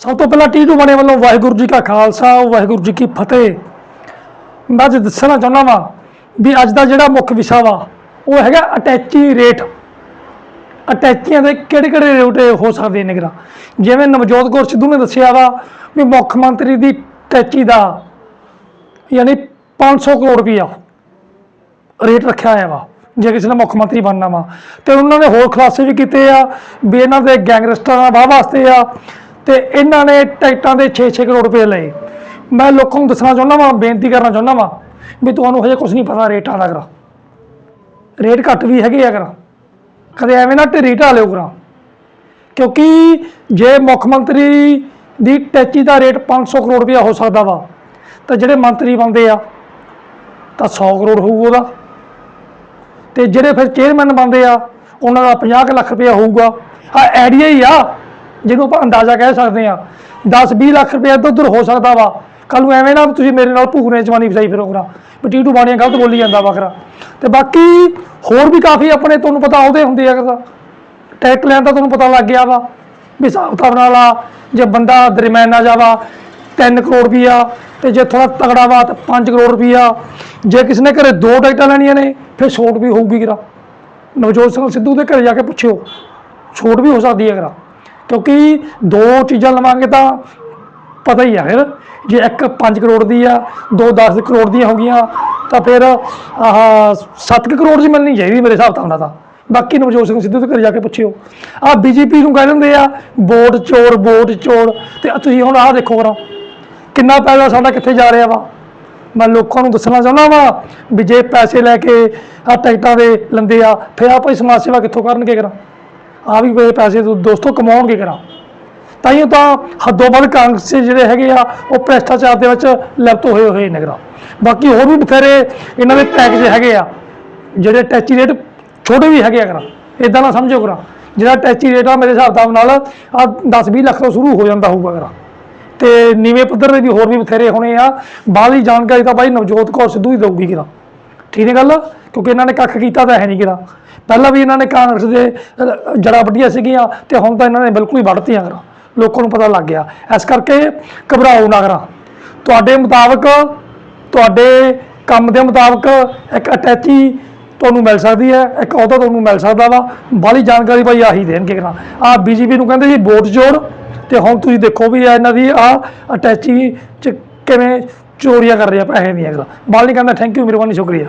ਸਭ ਤੋਂ ਪਹਿਲਾਂ ਟੀਟੂ ਬਣੇ ਵੱਲੋਂ ਵਾਹਿਗੁਰੂ ਜੀ ਕਾ ਖਾਲਸਾ, ਵਾਹਿਗੁਰੂ ਜੀ ਕੀ ਫਤਿਹ। ਮੈਂ ਅੱਜ ਦੱਸਣਾ ਚਾਹੁੰਦਾ ਵਾਂ ਵੀ ਅੱਜ ਦਾ ਜਿਹੜਾ ਮੁੱਖ ਵਿਸ਼ਾ ਵਾ, ਉਹ ਹੈਗਾ ਅਟੈਚੀ ਰੇਟ। ਅਟੈਚੀਆਂ ਦੇ ਕਿਹੜੇ ਕਿਹੜੇ ਰੇਟ ਹੋ ਸਕਦੇ ਨੇ ਗਰਾ ਜਿਵੇਂ ਨਵਜੋਤ ਕੌਰ ਸਿੱਧੂ ਨੇ ਦੱਸਿਆ ਵਾ ਵੀ ਮੁੱਖ ਮੰਤਰੀ ਦੀ ਟੈਚੀ ਦਾ ਯਾਨੀ 500 ਕਰੋੜ ਰੁਪਈਆ ਰੇਟ ਰੱਖਿਆ ਹੋਇਆ ਵਾ, ਜੇ ਕਿਸੇ ਨੇ ਮੁੱਖ ਮੰਤਰੀ ਬਣਨਾ ਵਾ। ਤੇ ਉਹਨਾਂ ਨੇ ਹੋਰ ਖੁਲਾਸੇ ਵੀ ਕੀਤੇ ਆ ਵੀ ਇਹਨਾਂ ਦੇ ਗੈਂਗਸਟਰਾਂ ਦਾ ਵਾਹ ਵਾਸਤੇ ਆ ਤੇ ਇਹਨਾਂ ਨੇ ਟਿਕਟਾਂ ਦੇ 6-6 ਕਰੋੜ ਰੁਪਏ ਲਏ। ਮੈਂ ਲੋਕਾਂ ਨੂੰ ਦੱਸਣਾ ਚਾਹੁੰਦਾ ਵਾਂ, ਬੇਨਤੀ ਕਰਨਾ ਚਾਹੁੰਦਾ ਵਾਂ ਵੀ ਤੁਹਾਨੂੰ ਹਜੇ ਕੁਝ ਨਹੀਂ ਪਤਾ ਰੇਟਾਂ ਦਾ ਕਰਾ। ਰੇਟ ਘੱਟ ਵੀ ਹੈਗੇ ਆ ਕਰਾ। ਕਦੇ ਐਵੇਂ ਨਾ ਢੇਰੀ ਢਾ ਲਿਓ ਕਰਾ। ਕਿਉਂਕਿ ਜੇ ਮੁੱਖ ਮੰਤਰੀ ਦੀ ਟੈਚੀ ਦਾ ਰੇਟ 500 ਕਰੋੜ ਰੁਪਇਆ ਹੋ ਸਕਦਾ ਵਾ, ਤਾਂ ਜਿਹੜੇ ਮੰਤਰੀ ਬਣਦੇ ਆ, ਤਾਂ 100 ਕਰੋੜ ਹੋਊਗਾ ਉਹਦਾ। ਤੇ ਜਿਹੜੇ ਫਿਰ ਚੇਅਰਮੈਨ ਬਣਦੇ ਆ, ਉਹਨਾਂ ਦਾ 50 ਕੁ ਲੱਖ ਰੁਪਇਆ ਹੋਊਗਾ। ਆ ਆਈਡੀਆ ਹੀ ਆ। ਜਿਹਨੂੰ ਆਪਾਂ ਅੰਦਾਜ਼ਾ ਕਹਿ ਸਕਦੇ ਆ 10 20 ਲੱਖ ਰੁਪਇਆ ਇੱਧਰ ਉੱਧਰ ਹੋ ਸਕਦਾ ਵਾ। ਕੱਲ ਨੂੰ ਐਵੇਂ ਨਾ ਤੁਸੀਂ ਮੇਰੇ ਨਾਲ ਭੂਖਨੇ ਜਵਾਨੀ ਫਸਾਈ ਫਿਰੋਗਰਾ ਵੀ ਟੀਟੂ ਬਾਣੀਆਂ ਗਲਤ ਬੋਲੀ ਜਾਂਦਾ ਵਖਰਾ ਤੇ ਬਾਕੀ ਹੋਰ ਵੀ ਕਾਫੀ ਆਪਣੇ ਤੁਹਾਨੂੰ ਪਤਾ ਉਹਦੇ ਹੁੰਦੇ ਆ ਕਰਦਾ ਟੈਕ ਲੈਣ ਦਾ ਤੁਹਾਨੂੰ ਪਤਾ ਲੱਗ ਗਿਆ ਵਾ ਵੀ ਹਿਸਾਬ ਕਿਤਾਬ ਨਾਲ ਆ, ਜੇ ਬੰਦਾ ਦਰਮਿਆਨਾ ਜਾਵਾ 3 ਕਰੋੜ ਰੁਪਈਆ, ਤੇ ਜੇ ਥੋੜਾ ਤਗੜਾ ਵਾ ਤਾਂ 5 ਕਰੋੜ ਰੁਪਈਆ। ਜੇ ਕਿਸੇ ਨੇ ਘਰੇ ਦੋ ਟਿਕਟਾਂ ਲੈਣੀਆਂ ਨੇ, ਫਿਰ ਛੋਟ ਵੀ ਹੋਊਗੀ ਕਿਰਾ। ਨਵਜੋਤ ਸਿੰਘ ਸਿੱਧੂ ਦੇ ਘਰੇ ਜਾ ਕੇ ਪੁੱਛਿਓ। ਛੋਟ ਵੀ ਹੋ ਸਕਦੀ ਹੈ ਕਿਰਾ। ਕਿਉਂਕਿ ਦੋ ਚੀਜ਼ਾਂ ਲਵਾਂਗੇ ਤਾਂ ਪਤਾ ਹੀ ਆ ਫਿਰ। ਜੇ ਇੱਕ 5 ਕਰੋੜ ਦੀ ਆ, ਦੋ 10 ਕਰੋੜ ਦੀਆਂ ਹੋ ਗਈਆਂ, ਤਾਂ ਫਿਰ ਆਹ 7 ਕਰੋੜ ਦੀ ਮਿਲਣੀ ਚਾਹੀਦੀ ਮੇਰੇ ਹਿਸਾਬ ਨਾਲ ਤਾਂ। ਬਾਕੀ ਨਵਜੋਤ ਸਿੰਘ ਸਿੱਧੂ ਦੇ ਘਰ ਜਾ ਕੇ ਪੁੱਛਿਓ। ਆ ਬੀਜੇਪੀ ਨੂੰ ਕਹਿ ਦਿੰਦੇ ਆ, ਵੋਟ ਚੋਰ ਵੋਟ ਚੋਰ। ਤੇ ਤੁਸੀਂ ਹੁਣ ਆਹ ਦੇਖੋ ਕਰਾਂ, ਕਿੰਨਾ ਪੈਸਾ ਸਾਡਾ ਕਿੱਥੇ ਜਾ ਰਿਹਾ ਵਾ। ਮੈਂ ਲੋਕਾਂ ਨੂੰ ਦੱਸਣਾ ਚਾਹੁੰਦਾ ਵਾ ਵੀ ਜੇ ਪੈਸੇ ਲੈ ਕੇ ਆ ਟਿਕਟਾਂ ਦੇ ਲੰਦੇ ਆ, ਫਿਰ ਆਪਾਂ ਸਮਾਜ ਸੇਵਾ ਕਿੱਥੋਂ ਕਰਨਗੇ ਕਰਾਂ। ਆ ਵੀ ਇਹ ਪੈਸੇ ਦੋ- ਦੋਸਤੋ ਕਮਾਉਣਗੇ ਕਰਾਂ? ਤਾਈਓ ਤਾਂ ਹੱਦੋਂ ਵੱਧ ਕਾਂਗਰਸ ਜਿਹੜੇ ਹੈਗੇ ਆ, ਉਹ ਭ੍ਰਿਸ਼ਟਾਚਾਰ ਦੇ ਵਿੱਚ ਲਿਪਤ ਹੋਏ ਹੋਏ ਨਗਰਾ ਬਾਕੀ ਹੋਰ ਵੀ ਬਥੇਰੇ ਇਹਨਾਂ ਦੇ ਪੈਕੇਜ ਹੈਗੇ ਆ, ਜਿਹੜੇ ਟੈਚੀ ਰੇਟ ਛੋਟੇ ਵੀ ਹੈਗੇ ਆ ਕਰਾਂ। ਇਦਾਂ ਨਾ ਸਮਝੋ ਕਰਾਂ, ਜਿਹੜਾ ਟੈਚੀ ਰੇਟ ਆ ਮੇਰੇ ਹਿਸਾਬ ਕਿਤਾਬ ਨਾਲ ਆ 10 20 ਲੱਖ ਤੋਂ ਸ਼ੁਰੂ ਹੋ ਜਾਂਦਾ ਹੋਊਗਾ ਕਰਾਂ। ਤੇ ਨੀਵੇਂ ਪੱਧਰ ਦੇ ਵੀ ਹੋਰ ਵੀ ਬਥੇਰੇ ਹੋਣੇ ਆ ਬਾਹਲੀ ਜਾਣਕਾਰੀ ਤਾਂ ਬਾਈ ਨਵਜੋਤ ਕੌਰ ਸਿੱਧੂ ਹੀ ਦਊਗੀ ਕਿਰਾ। ਠੀਕ ਹੈ ਗੱਲ? ਕਿਉਂਕਿ ਇਹਨਾਂ ਨੇ ਕੱਖ ਕੀਤਾ ਤਾਂ ਹੈ ਨਹੀਂ ਕਿਰਾ। ਪਹਿਲਾਂ ਵੀ ਇਹਨਾਂ ਨੇ ਕਾਂਗਰਸ ਦੇ ਅਹ, ਜੜ੍ਹਾਂ ਵੱਢੀਆਂ ਸੀਗੀਆਂ ਤੇ ਹੁਣ ਤਾਂ ਇਹਨਾਂ ਨੇ ਬਿਲਕੁਲ ਹੀ ਵੱਢਤੀਆਂ ਕਰਾ ਲੋਕਾਂ ਨੂੰ ਪਤਾ ਲੱਗ ਗਿਆ। ਇਸ ਕਰਕੇ ਘਬਰਾਓ ਨਾ ਕਰਾ ਤੁਹਾਡੇ ਮੁਤਾਬਕ ਤੁਹਾਡੇ ਕੰਮ ਦੇ ਮੁਤਾਬਕ ਇੱਕ ਅਟੈਚੀ ਤੁਹਾਨੂੰ ਮਿਲ ਸਕਦੀ ਹੈ ਇੱਕ ਅਹੁਦਾ ਤੁਹਾਨੂੰ ਮਿਲ ਸਕਦਾ ਵਾ। ਬਾਹਲੀ ਜਾਣਕਾਰੀ ਭਾਈ ਆਹੀ ਦੇਣਗੇ ਕਰਾ ਆ ਬੀਜੇਪੀ ਨੂੰ ਕਹਿੰਦੇ ਜੀ ਵੋਟ ਜੋੜ ਤੇ ਹੁਣ ਤੁਸੀਂ ਦੇਖੋ ਵੀ ਇਹਨਾਂ ਦੀ ਆ ਅਟੈਚੀ ਚ ਕਿਵੇਂ ਚੋਰੀਆਂ ਕਰ ਰਿਹਾ ਪੈਸੇ ਦੀਆਂ ਅਗਲਾ ਬਾਲ ਨਹੀਂ ਕਹਿੰਦਾ ਥੈਂਕ ਯੂ ਮਿਹਰਬਾਨੀ ਸ਼ੁਕਰੀਆ।